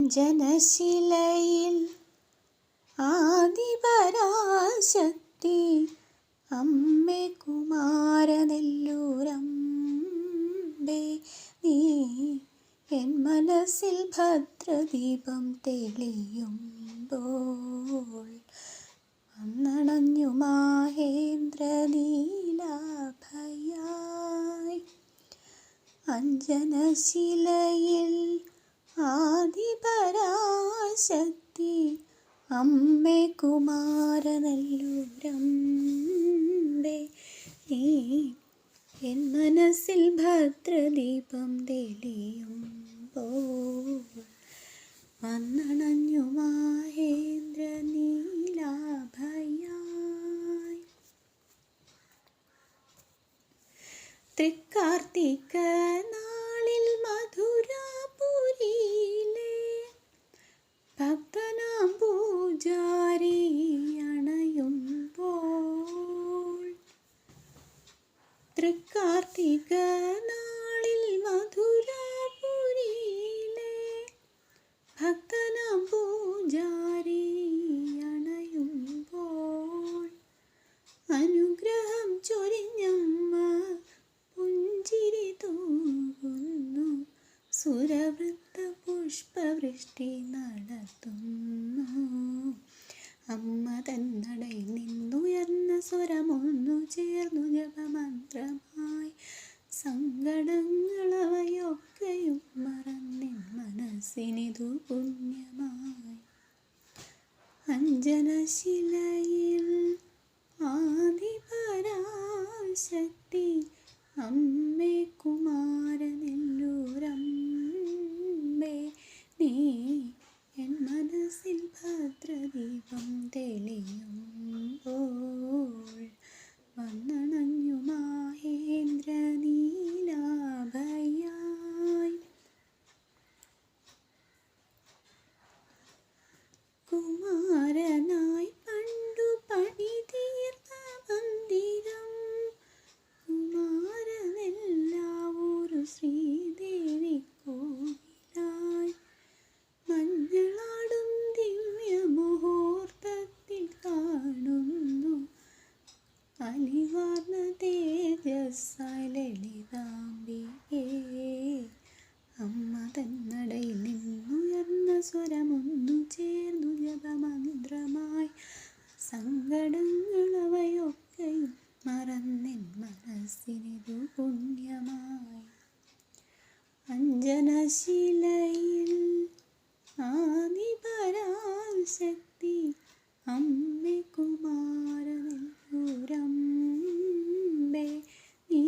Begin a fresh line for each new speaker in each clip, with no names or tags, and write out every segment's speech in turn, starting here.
ജനശിലയിൽ ആദിപരാശക്തി അമ്മേ കുമാരനെല്ലൂരമ്പേ നീ എൻ മനസ്സിൽ ഭദ്രദീപം തെളിയുമ്പോൾ അന്നണഞ്ഞു മാഹേന്ദ്ര നീലാഭയായി അഞ്ജനശിലയിൽ ആദിപരാശക്തി അമ്മേ കുമാരനല്ലൂരമ്പേ നീ എൻ മനസ്സിൽ ഭദ്രദീപം തെളിയുമ്പോൾ വന്നണഞ്ഞു മാഹേന്ദ്ര നീലാഭയായി തൃക്കാർത്തിക നാളിൽ തൃക്കാർത്തിക നാളിൽ മധുരാപുരിയിലെ ഭക്തനാം പൂജാരി അണയുമ്പോൾ അനുഗ്രഹം ചൊരിഞ്ഞമ്മ പുഞ്ചിരി തൂകുന്നു. സുരവൃത്ത പുഷ്പവൃഷ്ടി നടത്തുന്നു. അമ്മ തന്നടയിൽ നിന്നുയർന്ന സ്വരമൊന്നു ചേർന്നു ജപമന്ത്രമായി സങ്കടങ്ങളവയൊക്കെയും മറന്നിൻ മനസ്സിനിതു പുണ്യമായി അഞ്ജനശിലയിൽ ആദിപരാശക്തി അമ്മേ മറന്നിൻ മനസ്സിനിതു പുണ്യമായി അഞ്ജനശിലയിൽ ആദിപരാൽ ശക്തി അമ്മ കുമാരനിൽപൂരമ്പേ നീ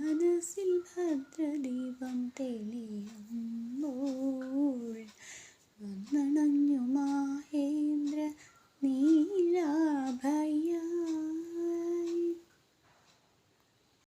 മനസ്സിൽ ഭദ്രദീപം തെളിയുമ്പോൾ വന്നണഞ്ഞു മാഹേ.